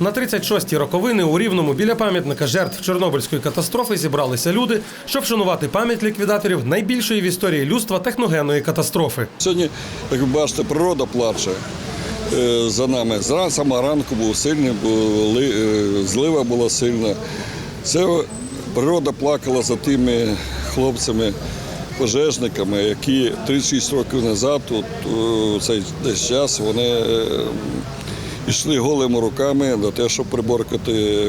На 36-ті роковини у Рівному біля пам'ятника жертв Чорнобильської катастрофи зібралися люди, щоб вшанувати пам'ять ліквідаторів найбільшої в історії людства техногенної катастрофи. Сьогодні, як ви бачите, природа плаче е, за нами. Зранку сама ранку був сильний, е, злива була сильна. Це природа плакала за тими хлопцями, пожежниками, які 36 років назад, у цей десь час, вони е, йшли голими руками на те, щоб приборкати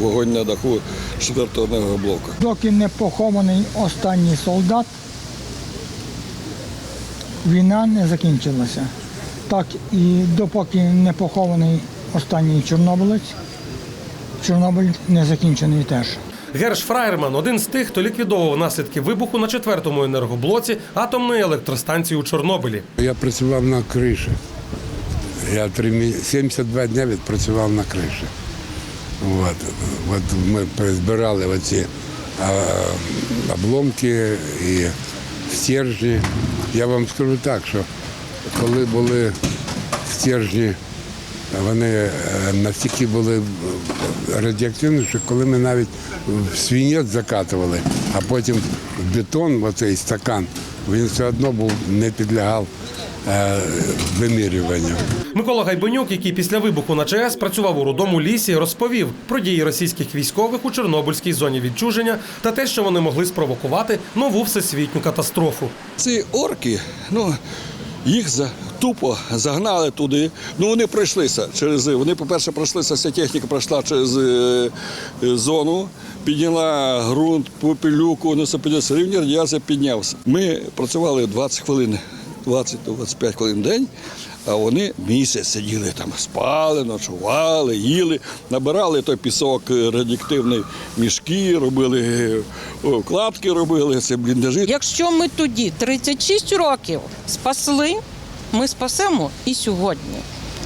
вогонь на даху четвертого енергоблоку. Доки не похований останній солдат, війна не закінчилася. Так і допоки не похований останній чорнобилець, Чорнобиль не закінчений теж. Герш Фраєрман один з тих, хто ліквідовував наслідки вибуху на четвертому енергоблоці атомної електростанції у Чорнобилі. Я працював на криші. Я 72 дні відпрацював на криші. От. От ми збирали оці обломки і стержні. Я вам скажу так, що коли були стержні, вони е, настільки були радіоактивні, що коли ми навіть в свинець закатували, а потім в бетон, оцей стакан, він все одно був не підлягав е, вимірюванню. Микола Гайбонюк, який після вибуху на ЧАЕС працював у рудому лісі, розповів про дії російських військових у Чорнобильській зоні відчуження та те, що вони могли спровокувати нову всесвітню катастрофу. Ці орки, ну їх за тупо загнали туди. Ну вони пройшлися через. Вони, по-перше, пройшлися, вся техніка пройшла через е, е, зону, підняла ґрунт, попелюку, вони все піднялися. Рівень радіації піднявся. Ми працювали 20 хвилин, 20-25 хвилин в день. А вони місяць сиділи там, спали, ночували, їли, набирали той пісок радіоактивний мішки, робили е, робили це бліндажі. Якщо ми тоді 36 років спасли, ми спасемо і сьогодні.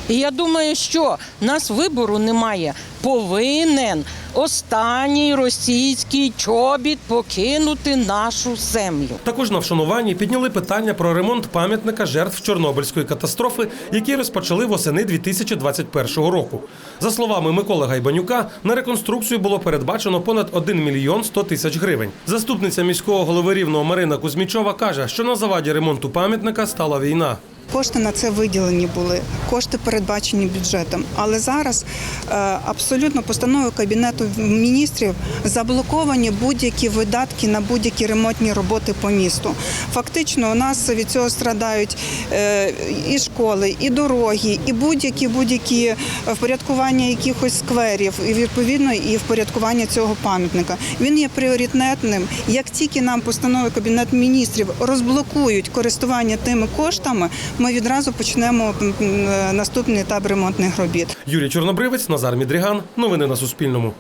І я думаю, що нас вибору немає. Повинен останній російський чобіт покинути нашу землю. Також на вшануванні підняли питання про ремонт пам'ятника жертв Чорнобильської катастрофи, який розпочали восени 2021 року. За словами Миколи Гайбанюка, на реконструкцію було передбачено понад 1 мільйон 100 тисяч гривень. Заступниця міського голови рівного Марина Кузьмічова каже, що на заваді ремонту пам'ятника стала війна. Кошти на це виділені були, кошти передбачені бюджетом. Але зараз е, абсолютно постановою Кабінету міністрів заблоковані будь-які видатки на будь-які ремонтні роботи по місту. Фактично, у нас від цього страдають е, і школи, і дороги, і будь-які будь-які впорядкування якихось скверів, і відповідно і впорядкування цього пам'ятника. Він є пріоритетним. Як тільки нам постанови Кабінету міністрів розблокують користування тими коштами, ми відразу почнемо м, наступний етап ремонтних робіт. Юрій Чорнобривець, Назар Мідріган. Новини на Суспільному.